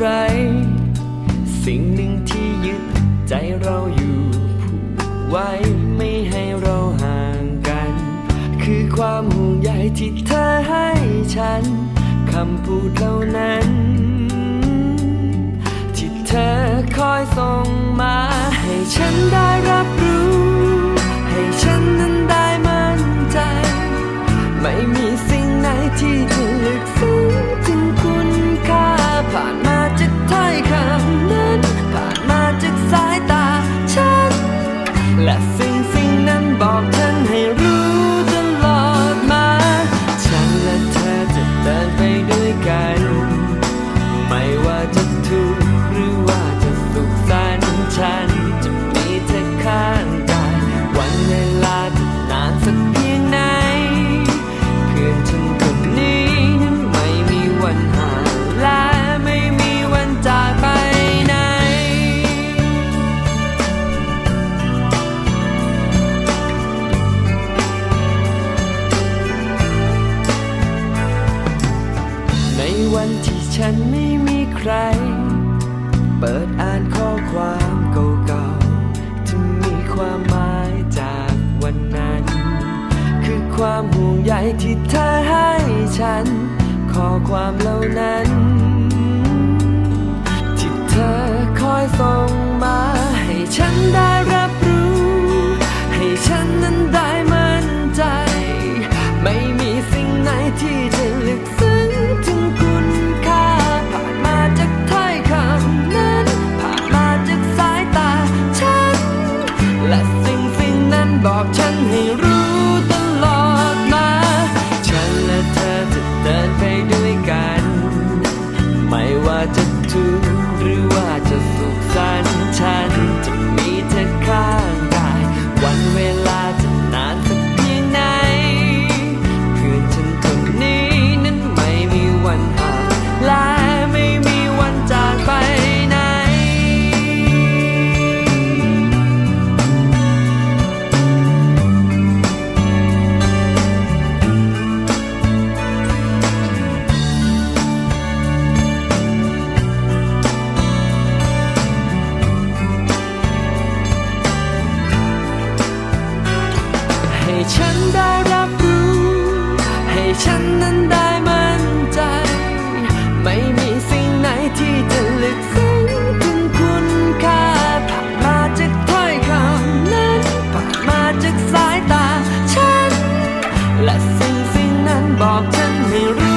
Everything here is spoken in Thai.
ไร สิ่งหนึ่งที่ยึดใจเราอยู่ผูกไว้ไม่ให้เราห่างกัน คือความห่วงใยที่เธอให้ฉัน คำพูดเหล่านั้น ที่เธอคอยส่งมา ให้ฉันได้รับรู้ ให้ฉัน ในวันที่ฉันไม่มีใคร เปิดอ่านข้อความเก่าๆที่มีความหมายจากวันนั้น คือความห่วงใยที่เธอให้ฉัน ข้อความเหล่านั้น ฉันได้รับรู้ ให้ฉันนั้นได้มั่นใจ ไม่มีสิ่งไหนที่จะลึกซึ้งถึงคุณค่าผ่านมาจากถ้อยคำนั้นผ่านมาจากสายตาฉัน และสิ่งสิ่งนั้นบอกฉันให้รู้